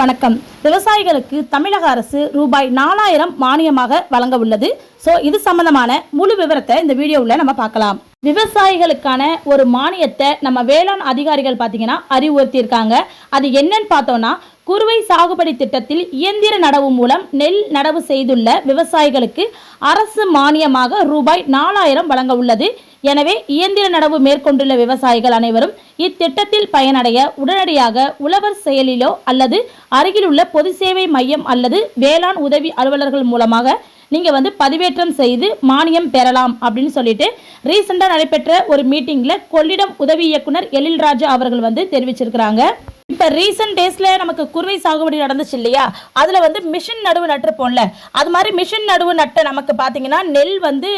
வணக்கம். விவசாயிகளுக்கு தமிழக அரசு ரூபாய் நாலாயிரம் மானியமாக வழங்க உள்ளது ஸோ இது சம்பந்தமான முழு விவரத்தை இந்த வீடியோவில் நம்ம பார்க்கலாம். விவசாயிகளுக்கான ஒரு மானியத்தை நம்ம வேளாண் அதிகாரிகள் பார்த்தீங்கன்னா அறிவுறுத்தியிருக்காங்க. அது என்னன்னு பார்த்தோம்னா குறுவை சாகுபடி திட்டத்தில் இயந்திர நடவு மூலம் நெல் நடவு செய்துள்ள விவசாயிகளுக்கு அரசு மானியமாக ரூபாய் நாலாயிரம் வழங்க உள்ளது. எனவே இயந்திர நடவு மேற்கொண்டுள்ள விவசாயிகள் அனைவரும் இத்திட்டத்தில் பயனடைய உடனடியாக உழவர் செயலிலோ அல்லது அருகிலுள்ள பொது சேவை மையம் அல்லது வேளாண் உதவி அலுவலர்கள் மூலமாக நீங்கள் வந்து பதிவேற்றம் செய்து மானியம் பெறலாம் அப்படின்னு சொல்லிட்டு ரீசெண்டாக நடைபெற்ற ஒரு மீட்டிங்கில் கொள்ளிடம் உதவி இயக்குனர் எழில்ராஜா அவர்கள் வந்து தெரிவிச்சிருக்கிறாங்க. இப்போ ரீசெண்ட் டேஸில் நமக்கு குருவை சாகுபடி நடந்துச்சு இல்லையா? அதில் வந்து மிஷின் நடுவு நட்டுருப்போம்ல. அது மாதிரி மிஷின் நடுவு நட்ட நமக்கு பார்த்தீங்கன்னா நெல் வந்து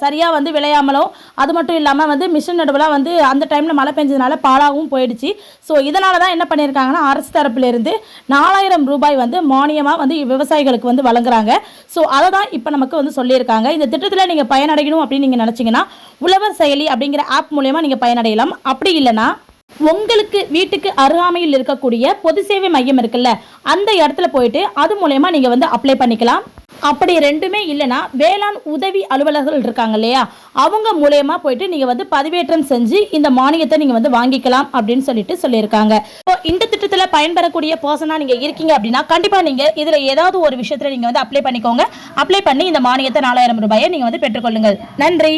சரியாக வந்து விளையாமலும் அது மட்டும் இல்லாமல் வந்து மிஷின் நடுவெலாம் வந்து அந்த டைமில் மழை பெஞ்சதுனால பாலாகவும் போயிடுச்சு. ஸோ இதனால தான் என்ன பண்ணியிருக்காங்கன்னா அரசு தரப்பிலிருந்து நாலாயிரம் ரூபாய் வந்து மானியமாக வந்து விவசாயிகளுக்கு வந்து வழங்குறாங்க. ஸோ அதை தான் இப்போ நமக்கு வந்து சொல்லியிருக்காங்க. இந்த திட்டத்தில் நீங்கள் பயனடையணும் அப்படின்னு நீங்கள் நினச்சிங்கன்னா உழவர் செயலி அப்படிங்கிற ஆப் மூலயமா நீங்கள் பயனடையலாம். அப்படி இல்லைன்னா உங்களுக்கு வீட்டுக்கு அருகாமையில் இருக்கக்கூடிய பொது சேவை மையம் இருக்குல்ல அந்த இடத்துல போயிட்டு அது மூலயமா நீங்கள் வந்து அப்ளை பண்ணிக்கலாம். அப்படி ரெண்டுமே இல்லைன்னா வேளாண் உதவி அலுவலர்கள் இருக்காங்க இல்லையா அவங்க மூலயமா போயிட்டு நீங்கள் வந்து பதிவேற்றம் செஞ்சு இந்த மானியத்தை நீங்கள் வந்து வாங்கிக்கலாம் அப்படின்னு சொல்லிட்டு சொல்லியிருக்காங்க. இப்போ இந்த திட்டத்தில் பயன்பெறக்கூடிய பர்சனாக நீங்கள் இருக்கீங்க அப்படின்னா கண்டிப்பாக நீங்கள் இதில் ஏதாவது ஒரு விஷயத்தில் நீங்கள் வந்து அப்ளை பண்ணிக்கோங்க. அப்ளை பண்ணி இந்த மானியத்தை நாலாயிரம் ரூபாயை நீங்கள் வந்து பெற்றுக்கொள்ளுங்கள். நன்றி.